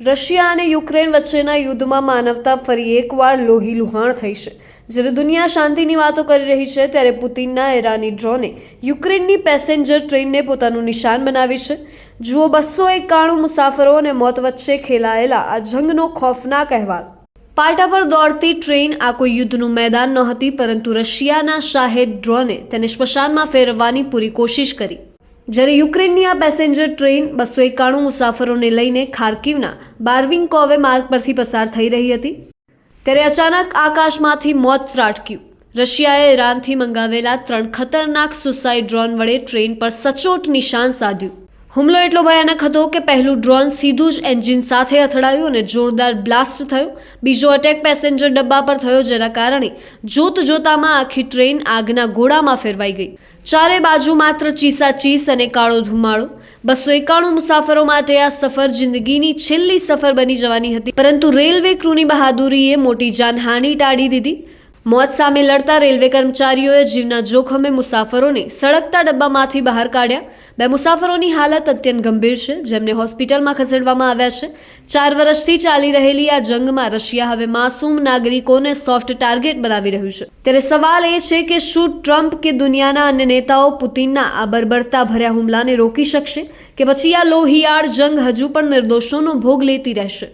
Russia અને Ukraine વચ્ચેના યુદ્ધમાં માનવતા ફરી એકવાર લોહી લુહાણ થઈ છે. જ્યારે દુનિયા શાંતિની વાતો કરી રહી છે, ત્યારે પુતિનના ઈરાની ડ્રોને યુક્રેનની પેસેન્જર ટ્રેનને પોતાનું નિશાન બનાવી છે. જુઓ બસો એકાણું મુસાફરો અને મોત વચ્ચે ખેલાયેલા આ જંગનો ખોફનાક અહેવાલ. પાટા પર દોડતી ટ્રેન આ કોઈ યુદ્ધનું મેદાન નહોતી, પરંતુ રશિયાના શાહેદ ડ્રોને તેને સ્મશાનમાં ફેરવવાની પૂરી કોશિશ કરી. જ્યારે યુક્રેનની આ પેસેન્જર ટ્રેન બસો એકાણું મુસાફરોને લઈને ખાર્કિવના બાર્વિંકોવે માર્ગ પરથી પસાર થઈ રહી હતી, ત્યારે અચાનક આકાશમાંથી મોત ત્રાટક્યું. રશિયાએ ઈરાનથી મંગાવેલા ત્રણ ખતરનાક સુસાઇડ ડ્રોન વડે ટ્રેન પર સચોટ નિશાન સાધ્યું. હુમલો એટલો ભયાનક હતો કે પહેલું ડ્રોન સીધું જ એન્જિન સાથે અથડાયું અને જોરદાર બ્લાસ્ટ થયો. બીજો અટેક પેસેન્જર ડબ્બા પર થયો, જેના કારણે જોત જોતામાં આખી ટ્રેન આગના ગોળામાં ફેરવાઈ ગઈ. ચારે બાજુ માત્ર ચીસા ચીસ અને કાળો ધુમાડો. બસો એકાણું મુસાફરો માટે આ સફર જિંદગીની છેલ્લી સફર બની જવાની હતી. પરંતુ રેલવે ક્રૂની બહાદુરીએ મોટી જાનહાનિ ટાળી દીધી. મોત સામે લડતા રેલવે કર્મચારીઓએ જીવના જોખમે મુસાફરોને સળગતા ડબ્બામાંથી બહાર કાઢ્યા. બે મુસાફરોની હાલત અત્યંત ગંભીર છે, જેમને હોસ્પિટલમાં ખસેડવામાં આવ્યા છે. ચાર વર્ષથી ચાલી રહેલી આ જંગમાં રશિયા હવે માસૂમ નાગરિકોને સોફ્ટ ટાર્ગેટ બનાવી રહ્યું છે. ત્યારે સવાલ એ છે કે શું ટ્રમ્પ કે દુનિયાના અન્ય નેતાઓ પુતિનના આ બર્બરતા ભર્યા હુમલાને રોકી શકશે કે પછી આ લોહિયાળ જંગ હજુ પણ નિર્દોષોનો ભોગ લેતી રહેશે?